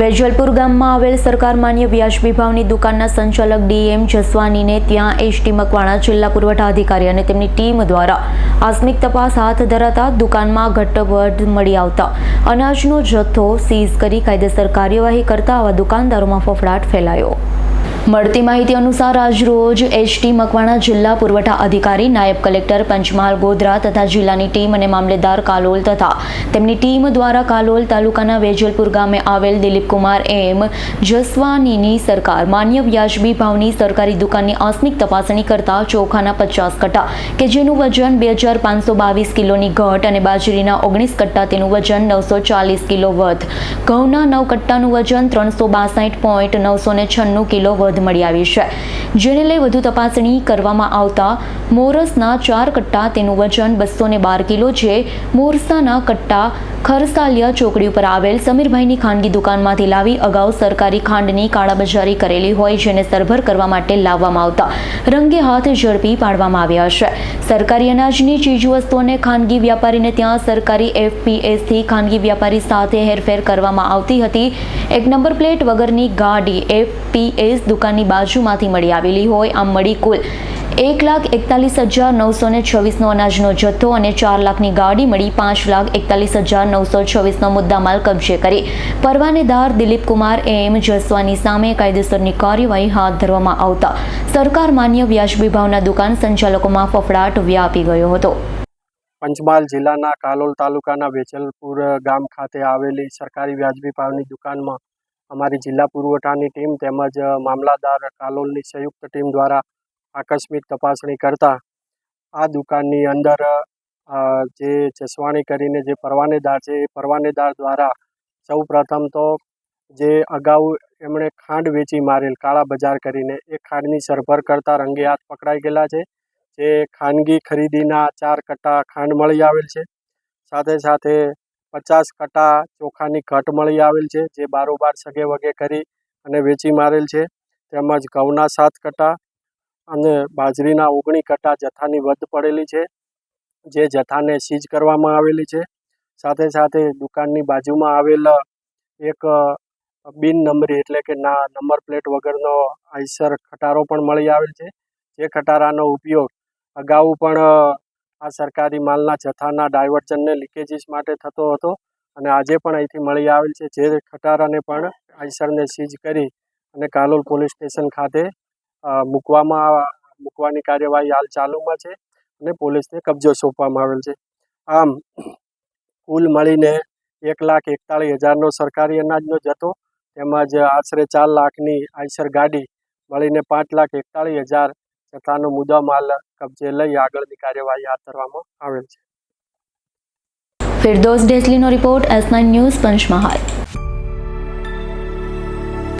વેજલપુર ગામમાં આવેલ સરકાર માન્ય વ્યાજ વિભાવની દુકાનના સંચાલક ડીએમ જસવાનીને ત્યાં એસટી મકવાણા જિલ્લા પુરવઠા અધિકારી અને તેમની ટીમ દ્વારા આસ્મિક તપાસ હાથ ધરાતા દુકાનમાં ઘટવટ મળી આવતા અનાજનો જથ્થો સીઝ કરી કાયદેસર કાર્યવાહી કરતા આવા દુકાનદારોમાં ફફડાટ ફેલાયો. મળતી માહિતી અનુસાર આજરોજ એચટી મકવાણા જિલ્લા પુરવઠા અધિકારી, નાયબ કલેક્ટર પંચમહાલ ગોધરા તથા જિલ્લાની ટીમ અને મામલેદાર કાલોલ તથા તેમની ટીમ દ્વારા કાલોલ તાલુકાના વેજલપુર ગામે આવેલ દિલીપકુમાર એમ જસવાનીની સરકાર માન્ય વ્યાજબી ભાવની સરકારી દુકાનની આસ્મિક તપાસણી કરતા ચોખાના પચાસ કટ્ટા કે જેનું વજન બે હજાર પાંચસો બાવીસ કિલોની ઘટ અને બાજરીના ઓગણીસ કટ્ટા તેનું વજન નવસો ચાલીસ કિલો વધ. ઘઉંના નવ કટ્ટાનું વજન ત્રણસો બાસઠ પોઈન્ટ નવસો છન્નું કિલો વધ મળી આવી છે. જેને લઈ વધુ તપાસણી કરવામાં આવતા મોરસના ચાર કટ્ટા તેનું વજન બસો બાર કિલો છે. મોરસાના કટ્ટા ખરસાલિયા ચોકડી ઉપર આવેલ સમીરભાઈની ખાનગી દુકાનમાંથી લાવી અગાઉ સરકારી ખાંડની કાળાબજારી કરેલી હોય જેને સરભર કરવા માટે લાવવામાં આવતા રંગે હાથ ઝડપી પાડવામાં આવ્યા છે. સરકારી અનાજની ચીજવસ્તુઓને ખાનગી વ્યાપારીને ત્યાં સરકારી એફપીએસથી ખાનગી વ્યાપારી સાથે હેરફેર કરવામાં આવતી હતી. એક નંબર પ્લેટ વગરની ગાડી એફપીએસ દુકાનની બાજુમાંથી મળી આવેલી હોય. આમ મળી કુલ એક લાખ એકતાલીસ હજાર નવસો ને છવ્વીસનો અનાજનો જથ્થો અને ચાર લાખની ગાડી મળી પાંચ લાખ એકતાલીસ હજાર નવસો છવ્વીસનો મુદ્દામાલ કબજે કરી. પરવાનેદાર દિલીપ કુમાર એમ જસવાની સામે કાયદેસરની કાર્યવાહી હાથ ધરવામાં આવતા. સરકાર માન્ય વ્યાજબી ભાવના દુકાન સંચાલકોમાં ફફડાટ વ્યાપી ગયો હતો. પંચમહાલ જિલ્લાના કાલોલ તાલુકાના વેચલપુર ગામ ખાતે આવેલી સરકારી વ્યાજબી ભાવની દુકાનમાં અમારી જિલ્લા પુરવઠાની ટીમ તેમજ મામલાદાર કાલોલની સંયુક્ત ટીમ દ્વારા આકસ્મિક તપાસણી કરતા આ દુકાનની અંદર જે જસવાણી કરીને જે પરવાનેદાર છે, એ પરવાનેદાર દ્વારા સૌ પ્રથમ તો જે અગાઉ એમણે ખાંડ વેચી મારેલ, કાળા બજાર કરીને, એ ખાંડની સરભર કરતા રંગે હાથ પકડાઈ ગયેલા છે. જે ખાનગી ખરીદીના ચાર કટ્ટા ખાંડ મળી આવેલ છે. સાથે સાથે પચાસ કટ્ટા ચોખાની ઘટ મળી આવેલ છે, જે બારોબાર સગે વગે કરી અને વેચી મારેલ છે. તેમજ ઘઉંના સાત કટ્ટા અને બાજરીના ઓગણી કટ્ટા જથ્થાની વધ પડેલી છે, જે જથ્થાને સીઝ કરવામાં આવેલી છે. સાથે સાથે દુકાનની બાજુમાં આવેલ એક બિન નંબરી એટલે કે ના, નંબર પ્લેટ વગરનો આઈસર ખટારો પણ મળી આવેલ છે. જે ખટારાનો ઉપયોગ અગાઉ પણ આ સરકારી માલના જથ્થાના ડાયવર્ઝનને લીકેજીસ માટે થતો હતો અને આજે પણ અહીંથી મળી આવેલ છે. જે ખટારાને પણ આઈસરને સીઝ કરી અને કાલોલ પોલીસ સ્ટેશન ખાતે મૂકવામાં મૂકવાની કાર્યવાહી હાલ ચાલુમાં છે અને પોલીસને કબજો સોંપવામાં આવેલ છે. આમ, કુલ મળીને એક લાખ એકતાળીસ હજારનો સરકારી અનાજનો જથ્થો તેમજ આશરે ચાર લાખની આઈસર ગાડી મળીને પાંચ લાખ એકતાળીસ હજાર જથ્થાનો મુદ્દામાલ કબજે લઈ આગળની કાર્યવાહી હાથ ધરવામાં આવેલ છે. Firdos ડેસલીનો report S nine news Panchmahal.